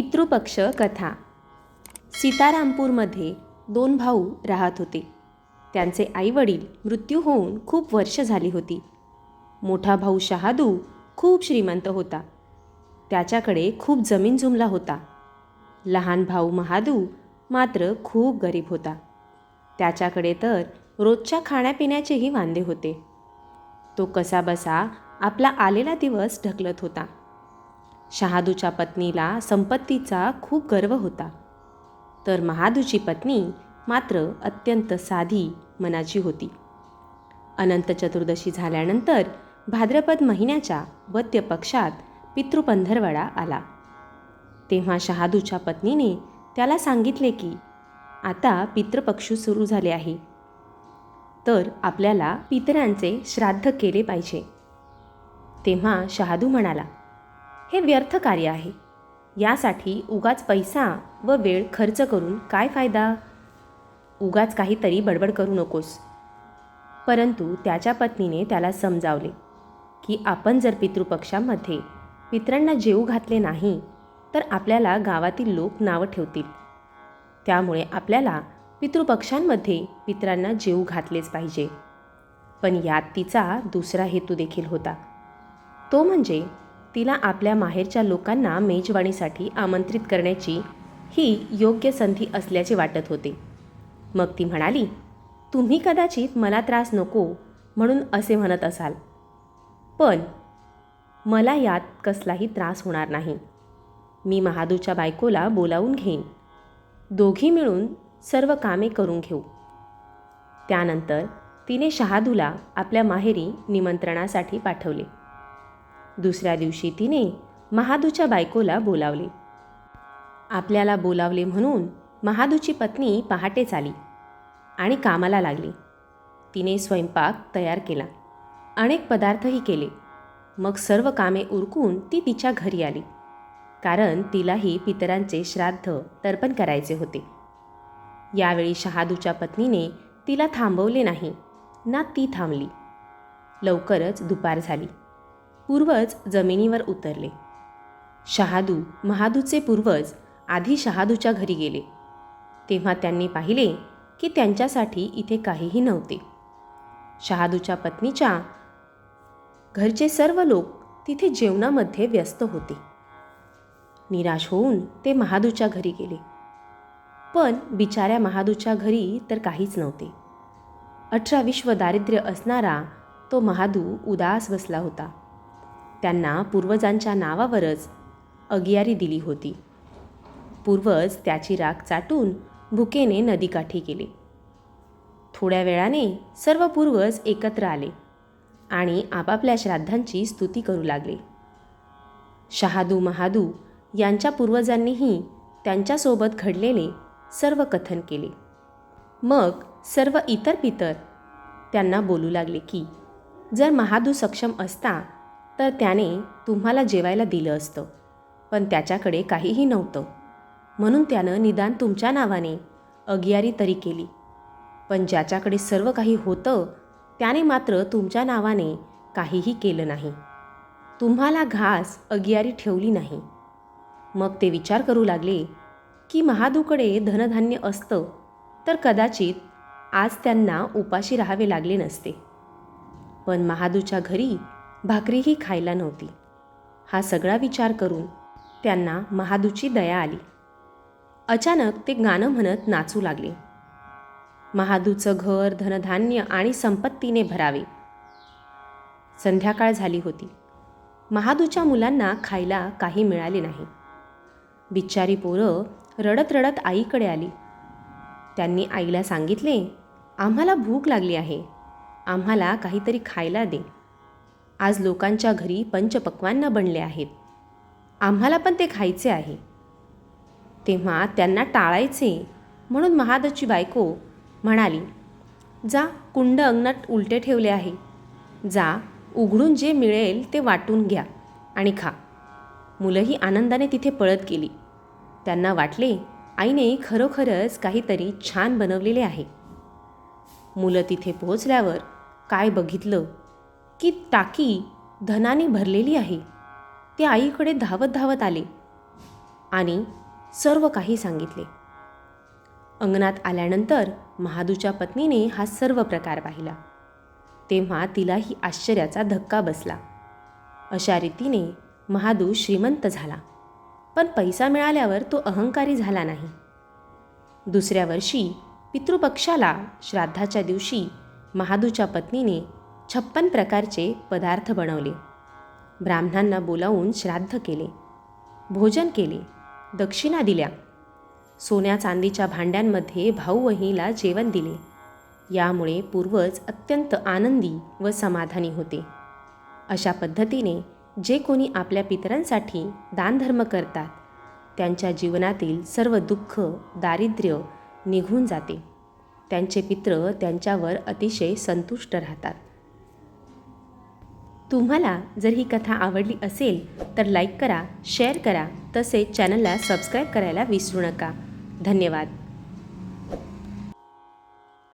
पितृपक्ष कथा. सीतारामपूरमध्ये दोन भाऊ राहत होते. त्यांचे आईवडील मृत्यू होऊन खूप वर्ष झाली होती. मोठा भाऊ शहादू खूप श्रीमंत होता. त्याच्याकडे खूप जमीन जुमला होता. लहान भाऊ महादू मात्र खूप गरीब होता. त्याच्याकडे तर रोजच्या खाण्यापिण्याचेही वांदे होते. तो कसाबसा आपला आलेला दिवस ढकलत होता. शहादूच्या पत्नीला संपत्तीचा खूप गर्व होता. तर महादूची पत्नी मात्र अत्यंत साधी मनाची होती. अनंत चतुर्दशी झाल्यानंतर भाद्रपद महिन्याच्या वद्य पक्षात पितृपंधरवडा आला. तेव्हा शहादूच्या पत्नीने त्याला सांगितले की आता पितृपक्षू सुरू झाले आहे. तर आपल्याला पितरांचे श्राद्ध केले पाहिजे. तेव्हा शहादू म्हणाला हे व्यर्थ कार्य आहे. यासाठी उगाच पैसा व वेळ खर्च करून काय फायदा? उगाच काहीतरी बडबड करू नकोस. परंतु त्याच्या पत्नीने त्याला समजावले की आपण जर पितृपक्षामध्ये पित्रांना जेऊ घातले नाही तर आपल्याला गावातील लोक नावं ठेवतील. त्यामुळे आपल्याला पितृपक्षांमध्ये पित्रांना जेऊ घातलेच पाहिजे. पण यात तिचा दुसरा हेतू देखील होता. तो म्हणजे तिला आपल्या माहेरच्या लोकांना मेजवाणीसाठी आमंत्रित करण्याची ही योग्य संधी असल्याचे वाटत होते. मग ती म्हणाली तुम्ही कदाचित मला त्रास नको म्हणून असे म्हणत असाल. पण मला यात कसलाही त्रास होणार नाही. मी महादूच्या बायकोला बोलावून घेईन. दोघी मिळून सर्व कामे करून घेऊ. त्यानंतर तिने शहादूला आपल्या माहेरी निमंत्रणासाठी पाठवले. दुसऱ्या दिवशी तिने महादूच्या बायकोला बोलावले. आपल्याला बोलावले म्हणून महादूची पत्नी पहाटेच आली आणि कामाला लागली. तिने स्वयंपाक तयार केला. अनेक पदार्थही केले. मग सर्व कामे उरकून ती तिच्या घरी आली. कारण तिलाही पितरांचे श्राद्ध तर्पण करायचे होते. यावेळी शहादूच्या पत्नीने तिला थांबवले नाही. ना ती थांबली. लवकरच दुपार झाली. पूर्वज जमिनीवर उतरले. शहादू महादूचे पूर्वज आधी शहादूच्या घरी गेले. तेव्हा त्यांनी पाहिले की त्यांच्यासाठी इथे काहीही नव्हते. शहादूच्या पत्नीच्या घरचे सर्व लोक तिथे जेवणामध्ये व्यस्त होते. निराश होऊन ते महादूच्या घरी गेले. पण बिचाऱ्या महादूच्या घरी तर काहीच नव्हते. अठरा विश्व दारिद्र्य असणारा तो महादू उदास बसला होता. त्यांना पूर्वजांच्या नावावरच अगियारी दिली होती. पूर्वज त्याची राख चाटून भुकेने नदीकाठी गेले. थोड्या वेळाने सर्व पूर्वज एकत्र आले आणि आपापल्या श्राद्धांची स्तुती करू लागले. शहादू महादू यांच्या पूर्वजांनीही त्यांच्यासोबत घडलेले सर्व कथन केले. मग सर्व इतर पितर त्यांना बोलू लागले की जर महादू सक्षम असता तर त्याने तुम्हाला जेवायला दिलं असतं. पण त्याच्याकडे काहीही नव्हतं. म्हणून त्यानं निदान तुमच्या नावाने अगियारी तरी केली. पण ज्याच्याकडे सर्व काही होतं त्याने मात्र तुमच्या नावाने काहीही केलं नाही. तुम्हाला घास अगियारी ठेवली नाही. मग ते विचार करू लागले की महादूकडे धनधान्य असतं तर कदाचित आज त्यांना उपाशी राहावे लागले नसते. पण महादूच्या घरी भाकरीही खायला नव्हती. हा सगळा विचार करून त्यांना महादूची दया आली. अचानक ते गाणं म्हणत नाचू लागले. महादूचं घर धनधान्य आणि संपत्तीने भरावे. संध्याकाळ झाली होती. महादूच्या मुलांना खायला काही मिळाले नाही. बिचारी पोरं रडत रडत आईकडे आली. त्यांनी आईला सांगितले आम्हाला भूक लागली आहे. आम्हाला काहीतरी खायला दे. आज लोकांच्या घरी पंचपक्वान्न बनले आहेत. आम्हाला पण ते खायचे आहे. तेव्हा त्यांना टाळायचे म्हणून महादची बायको म्हणाली जा कुंड अंगणात उलटे ठेवले आहे. जा उघडून जे मिळेल ते वाटून घ्या आणि खा. मुलंही आनंदाने तिथे पळत गेली. त्यांना वाटले आईने खरोखरच काहीतरी छान बनवलेले आहे. मुलं तिथे पोहोचल्यावर काय बघितलं? की टाकी धनाने भरलेली आहे. ते आईकडे धावत धावत आले आणि सर्व काही सांगितले. अंगणात आल्यानंतर महादूच्या पत्नीने हा सर्व प्रकार पाहिला. तेव्हा तिलाही आश्चर्याचा धक्का बसला. अशा रीतीने महादू श्रीमंत झाला. पण पैसा मिळाल्यावर तो अहंकारी झाला नाही. दुसऱ्या वर्षी पितृपक्षाला श्राद्धाच्या दिवशी महादूच्या पत्नीने छप्पन प्रकारचे पदार्थ बनवले. ब्राह्मणांना बोलावून श्राद्ध केले. भोजन केले. दक्षिणा दिल्या. सोन्या चांदीच्या भांड्यांमध्ये भाऊ जेवण दिले. यामुळे पूर्वज अत्यंत आनंदी व समाधानी होते. अशा पद्धतीने जे कोणी आपल्या पितरांसाठी दानधर्म करतात त्यांच्या जीवनातील सर्व दुःख दारिद्र्य निघून जाते. त्यांचे पित्र त्यांच्यावर अतिशय संतुष्ट राहतात. तुम्हाला जर ही कथा आवडली असेल तर लाईक करा शेअर करा तसेच चॅनलला सबस्क्राईब करायला विसरू नका. धन्यवाद.